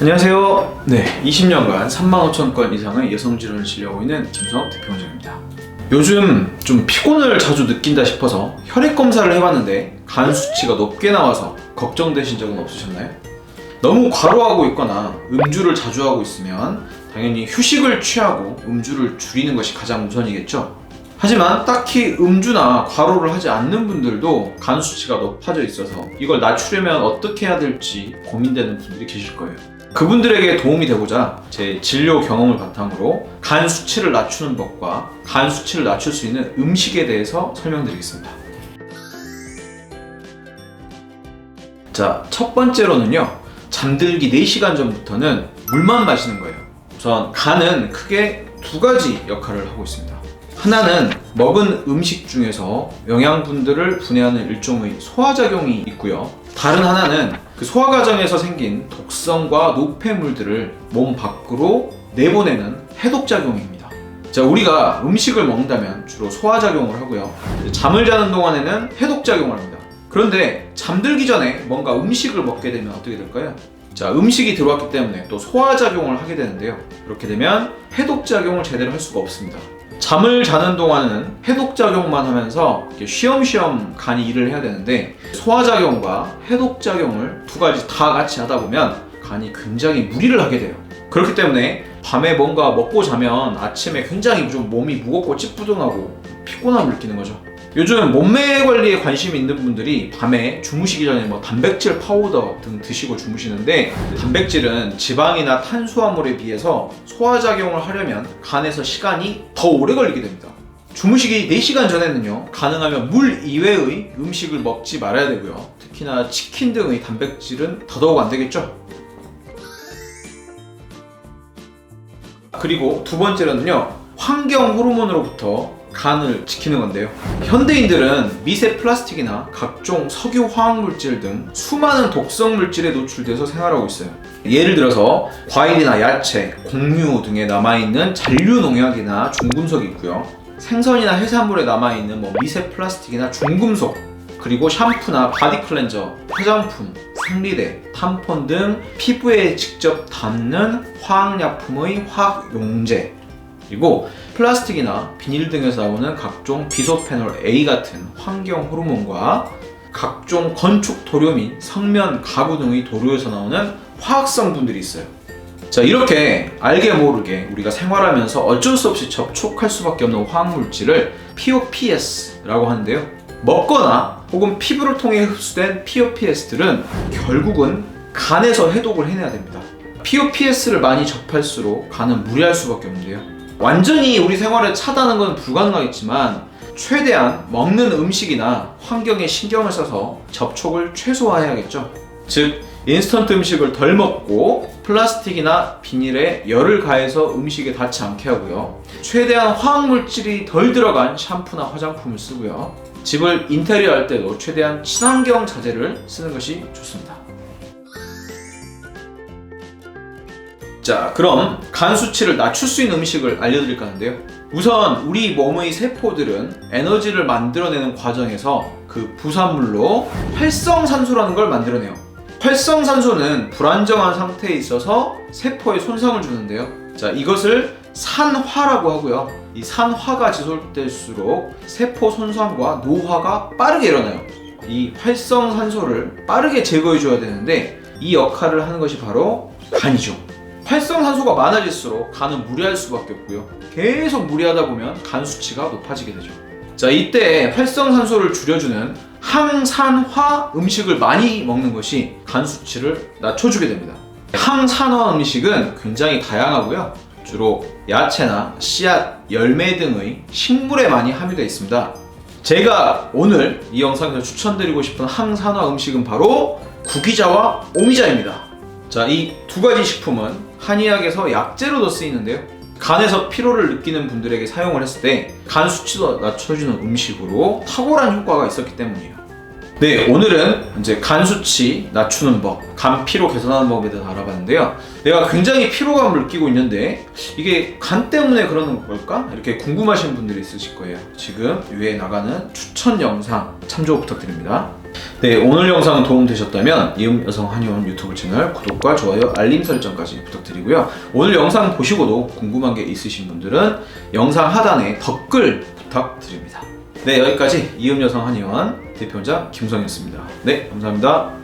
안녕하세요. 네, 20년간 3만 5천 건 이상의 여성 질환을 진료하고 있는 김성욱 대표원장입니다. 요즘 좀 피곤을 자주 느낀다 싶어서 혈액 검사를 해봤는데 간 수치가 높게 나와서 걱정되신 적은 없으셨나요? 너무 과로하고 있거나 음주를 자주 하고 있으면 당연히 휴식을 취하고 음주를 줄이는 것이 가장 우선이겠죠. 하지만 딱히 음주나 과로를 하지 않는 분들도 간 수치가 높아져 있어서 이걸 낮추려면 어떻게 해야 될지 고민되는 분들이 계실 거예요. 그분들에게 도움이 되고자 제 진료 경험을 바탕으로 간 수치를 낮추는 법과 간 수치를 낮출 수 있는 음식에 대해서 설명드리겠습니다. 자, 첫 번째로는요. 잠들기 4시간 전부터는 물만 마시는 거예요. 우선 간은 크게 두 가지 역할을 하고 있습니다. 하나는 먹은 음식 중에서 영양분들을 분해하는 일종의 소화작용이 있고요. 다른 하나는 그 소화 과정에서 생긴 독성과 노폐물들을 몸 밖으로 내보내는 해독 작용입니다. 자, 우리가 음식을 먹는다면 주로 소화 작용을 하고요. 잠을 자는 동안에는 해독 작용을 합니다. 그런데 잠들기 전에 뭔가 음식을 먹게 되면 어떻게 될까요? 자, 음식이 들어왔기 때문에 또 소화 작용을 하게 되는데요. 그렇게 되면 해독 작용을 제대로 할 수가 없습니다. 잠을 자는 동안은 해독작용만 하면서 쉬엄쉬엄 간이 일을 해야 되는데 소화작용과 해독작용을 두 가지 다 같이 하다 보면 간이 굉장히 무리를 하게 돼요. 그렇기 때문에 밤에 뭔가 먹고 자면 아침에 굉장히 좀 몸이 무겁고 찌뿌둥하고 피곤함을 느끼는 거죠. 요즘 몸매 관리에 관심이 있는 분들이 밤에 주무시기 전에 뭐 단백질 파우더 등 드시고 주무시는데 단백질은 지방이나 탄수화물에 비해서 소화작용을 하려면 간에서 시간이 더 오래 걸리게 됩니다. 주무시기 4시간 전에는요, 가능하면 물 이외의 음식을 먹지 말아야 되고요. 특히나 치킨 등의 단백질은 더더욱 안 되겠죠? 그리고 두 번째로는요, 환경 호르몬으로부터 간을 지키는 건데요. 현대인들은 미세 플라스틱이나 각종 석유 화학 물질 등 수많은 독성 물질에 노출돼서 생활하고 있어요. 예를 들어서 과일이나 야채, 곡류 등에 남아있는 잔류 농약이나 중금속이 있고요. 생선이나 해산물에 남아있는 뭐 미세 플라스틱이나 중금속, 그리고 샴푸나 바디 클렌저, 화장품, 생리대, 탐폰 등 피부에 직접 닿는 화학약품의 화학 용제, 그리고 플라스틱이나 비닐 등에서 나오는 각종 비소페놀 A 같은 환경 호르몬과 각종 건축 도료 및 성면 가구 등의 도료에서 나오는 화학 성분들이 있어요. 자, 이렇게 알게 모르게 우리가 생활하면서 어쩔 수 없이 접촉할 수밖에 없는 화학 물질을 POPS라고 하는데요. 먹거나 혹은 피부를 통해 흡수된 POPS들은 결국은 간에서 해독을 해내야 됩니다. POPS를 많이 접할수록 간은 무리할 수밖에 없는데요. 완전히 우리 생활을 차단하는 건 불가능하겠지만 최대한 먹는 음식이나 환경에 신경을 써서 접촉을 최소화해야겠죠. 즉 인스턴트 음식을 덜 먹고 플라스틱이나 비닐에 열을 가해서 음식에 닿지 않게 하고요. 최대한 화학 물질이 덜 들어간 샴푸나 화장품을 쓰고요. 집을 인테리어 할 때도 최대한 친환경 자재를 쓰는 것이 좋습니다. 자, 그럼 간 수치를 낮출 수 있는 음식을 알려드릴까 하는데요. 우선 우리 몸의 세포들은 에너지를 만들어내는 과정에서 그 부산물로 활성산소라는 걸 만들어내요. 활성산소는 불안정한 상태에 있어서 세포에 손상을 주는데요. 자, 이것을 산화라고 하고요. 이 산화가 지속될수록 세포 손상과 노화가 빠르게 일어나요. 이 활성산소를 빠르게 제거해 줘야 되는데 이 역할을 하는 것이 바로 간이죠. 활성산소가 많아질수록 간은 무리할 수밖에 없고요. 계속 무리하다 보면 간 수치가 높아지게 되죠. 자, 이때 활성산소를 줄여주는 항산화 음식을 많이 먹는 것이 간 수치를 낮춰주게 됩니다. 항산화 음식은 굉장히 다양하고요. 주로 야채나 씨앗, 열매 등의 식물에 많이 함유되어 있습니다. 제가 오늘 이 영상에서 추천드리고 싶은 항산화 음식은 바로 구기자와 오미자입니다. 자, 이 두 가지 식품은 한의학에서 약재로도 쓰이는데요. 간에서 피로를 느끼는 분들에게 사용을 했을 때 간 수치도 낮춰주는 음식으로 탁월한 효과가 있었기 때문이에요. 네, 오늘은 이제 간 수치 낮추는 법, 간 피로 개선하는 법에 대해서 알아봤는데요. 내가 굉장히 피로감을 느끼고 있는데 이게 간 때문에 그러는 걸까? 이렇게 궁금하신 분들이 있으실 거예요. 지금 위에 나가는 추천 영상 참조 부탁드립니다. 네, 오늘 영상 도움되셨다면 이음 여성 한의원 유튜브 채널 구독과 좋아요, 알림 설정까지 부탁드리고요. 오늘 영상 보시고도 궁금한 게 있으신 분들은 영상 하단에 댓글 부탁드립니다. 네, 여기까지 이음여성 한의원 대표자 김성이었습니다. 네, 감사합니다.